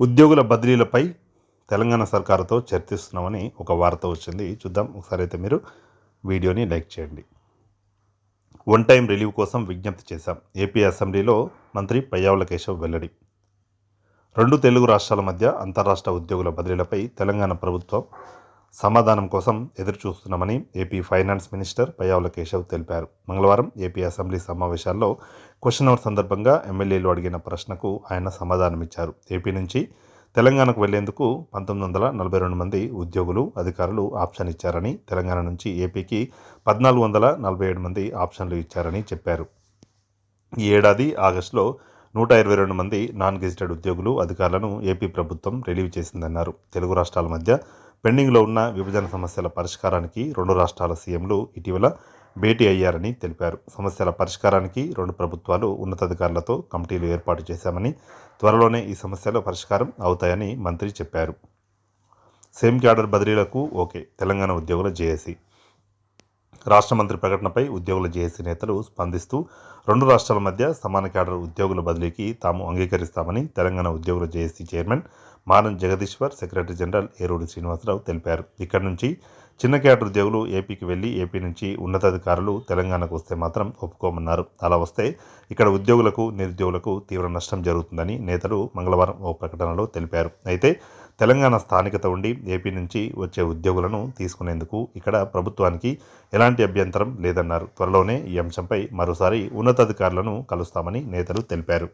ఉద్యోగుల బదిలీలపై తెలంగాణ సర్కారుతో చర్చిస్తున్నామని ఒక వార్త వచ్చింది. చూద్దాం. ఒకసారి అయితే మీరు వీడియోని లైక్ చేయండి. వన్ టైం రిలీవ్ కోసం విజ్ఞప్తి చేశాం. ఏపీ అసెంబ్లీలో మంత్రి పయ్యావుల కేశవ్ వెల్లడి. రెండు తెలుగు రాష్ట్రాల మధ్య అంతరాష్ట్ర ఉద్యోగుల బదిలీలపై తెలంగాణ ప్రభుత్వం సమాధానం కోసం ఎదురుచూస్తున్నామని AP finance minister Payyavula Keshav తెలిపారు. మంగళవారం ఏపీ అసెంబ్లీ సమావేశాల్లో క్వశ్చన్ అవర్ సందర్భంగా ఎమ్మెల్యేలు అడిగిన ప్రశ్నకు ఆయన సమాధానమిచ్చారు ఏపీ నుంచి తెలంగాణకు వెళ్ళేందుకు పంతొమ్మిది వందల నలభై రెండు మంది ఉద్యోగులు అధికారులు ఆప్షన్ ఇచ్చారని తెలంగాణ నుంచి ఏపీకి పద్నాలుగు వందల నలభై ఏడు మంది ఆప్షన్లు ఇచ్చారని చెప్పారు. ఈ ఏడాది ఆగస్టులో నూట ఇరవై రెండు మంది నాన్ గెజిటెడ్ ఉద్యోగులు అధికారులను ఏపీ ప్రభుత్వం రిలీవ్ చేసిందన్నారు. తెలుగు రాష్ట్రాల మధ్య పెండింగ్లో ఉన్న విభజన సమస్యల పరిష్కారానికి రెండు రాష్ట్రాల సీఎంలు ఇటీవల భేటీ అయ్యారని తెలిపారు. సమస్యల పరిష్కారానికి రెండు ప్రభుత్వాలు ఉన్నతాధికారులతో కమిటీలు ఏర్పాటు చేశామని త్వరలోనే ఈ సమస్యల పరిష్కారం అవుతాయని మంత్రి చెప్పారు. సేమ్ క్యాడర్ బదిలీలకు ఓకే. తెలంగాణ ఉద్యోగుల జేఏసీ రాష్ట్ర మంత్రి ప్రకటనపై ఉద్యోగుల జేఏసీ నేతలు స్పందిస్తూ రెండు రాష్ట్రాల మధ్య సమాన క్యాడర్ ఉద్యోగుల బదిలీకి తాము అంగీకరిస్తామని తెలంగాణ ఉద్యోగుల JAC chairman Manam Jagadishwar secretary general Erudi Srinivasarao తెలిపారు. ఇక్కడి నుంచి చిన్న క్యాడర్ ఉద్యోగులు ఏపీకి వెళ్ళి ఏపీ నుంచి ఉన్నతాధికారులు తెలంగాణకు వస్తే మాత్రం ఒప్పుకోమన్నారు. అలా వస్తే ఇక్కడ ఉద్యోగులకు నిరుద్యోగులకు తీవ్ర నష్టం జరుగుతుందని నేతలు మంగళవారం ఓ ప్రకటనలో తెలిపారు. అయితే తెలంగాణ స్థానికత ఉండి ఏపీ నుంచి వచ్చే ఉద్యోగులను తీసుకునేందుకు ఇక్కడ ప్రభుత్వానికి ఎలాంటి అభ్యంతరం లేదన్నారు. త్వరలోనే ఈ అంశంపై మరోసారి ఉన్నతాధికారులను కలుస్తామని నేతలు తెలిపారు.